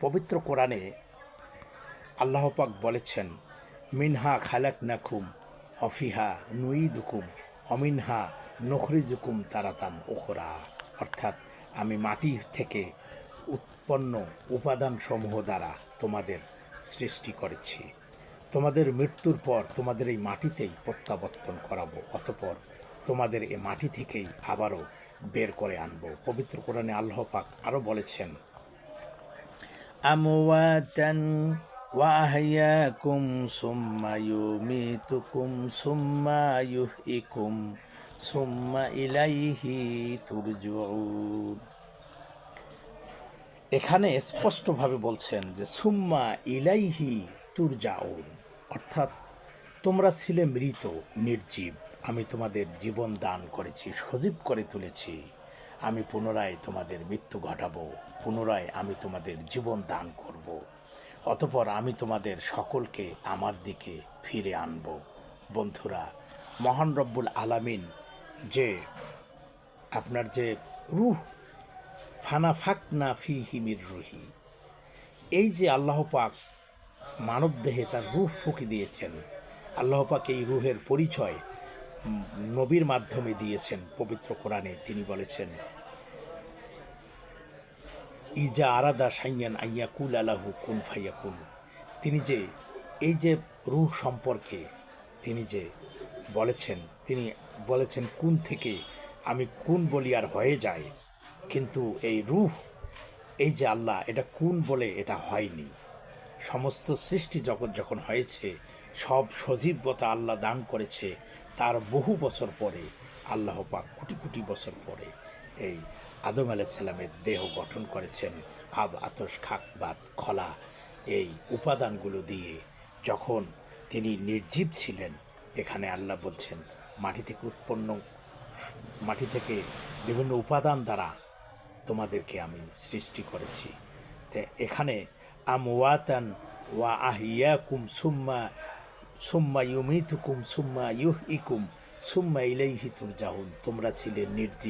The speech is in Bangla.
পবিত্র কোরআনে আল্লাহপাক বলেছেন, মিনহা খালাক নাকুম অফিহা নুইদুকুম অমিনহা নখরি নখরিজুকুম তারাতান ওখরা অর্থাৎ আমি মাটি থেকে উৎপন্ন উপাদানসমূহ দ্বারা তোমাদের সৃষ্টি করেছি। তোমাদের মৃত্যুর পর তোমাদের এই মাটিতেই প্রত্যাবর্তন করাবো, অতপর তোমাদের এ মাটি থেকেই আবারও বের করে আনব। পবিত্র কোরআনে আল্লাহ পাক আরও বলেছেন أمواتا وأحياكم ثم يميتكم ثم يحييكم ثم إليه ترجعون এখানে স্পষ্টভাবে বলছেন যে সুম্মা ইলাইহি তুরজাউন অর্থাৎ তোমরা ছিলে মৃত নির্জীব আমি তোমাদের জীবন দান করেছি সজীব করে তুলেছি আমি পুনরায় তোমাদের মৃত্যু ঘটাব, পুনরায় আমি তোমাদের জীবন দান করব। অতপর আমি তোমাদের সকলকে আমার দিকে ফিরে আনব বন্ধুরা, মহান রব্বুল আলামিন যে আপনার যে রুহ ফানা ফাকনা ফি হিমির রুহি, এই যে আল্লাহ পাক মানব দেহে তার রুহ ফুঁকে দিয়েছেন, আল্লাহ পাক এই রুহের পরিচয় নবীর মাধ্যমে দিয়েছেন পবিত্র কোরআনে, তিনি বলেছেন ইজা আরাদা সাইয়ান আইয়া কুল আলাহু কুন ফাইয়া কুন তিনি যে, এই যে রুহ সম্পর্কে তিনি যে বলেছেন, তিনি বলেছেন, কোন থেকে আমি কোন বলি আর হয়ে যায়। কিন্তু এই রুহ, এই যে আল্লাহ, এটা কোন বলে এটা হয়নি। সমস্ত সৃষ্টি জগৎ যখন হয়েছে, সব সজীবতা আল্লাহ দান করেছে, তার বহু বছর পরে, আল্লাহ পাক কোটি কোটি বছর পরে এই আদম আলাইসাল্লামের দেহ গঠন করেছেন আব আতস খাক বাত খলা। এই উপাদানগুলো দিয়ে যখন তিনি নির্জীব ছিলেন, এখানে আল্লাহ বলছেন, মাটি থেকে উৎপন্ন, মাটি থেকে বিভিন্ন উপাদান দ্বারা তোমাদেরকে আমি সৃষ্টি করেছি। এখানে আমওয়াতান ওয়া আহিয়াকুম সুম্মা সুম্মা ইউমিতুকুম, সুম্মা ইউহ ইকুম সুম্মা ইলাইহি তুরজাউন, তোমরা ছিলে নির্জীব।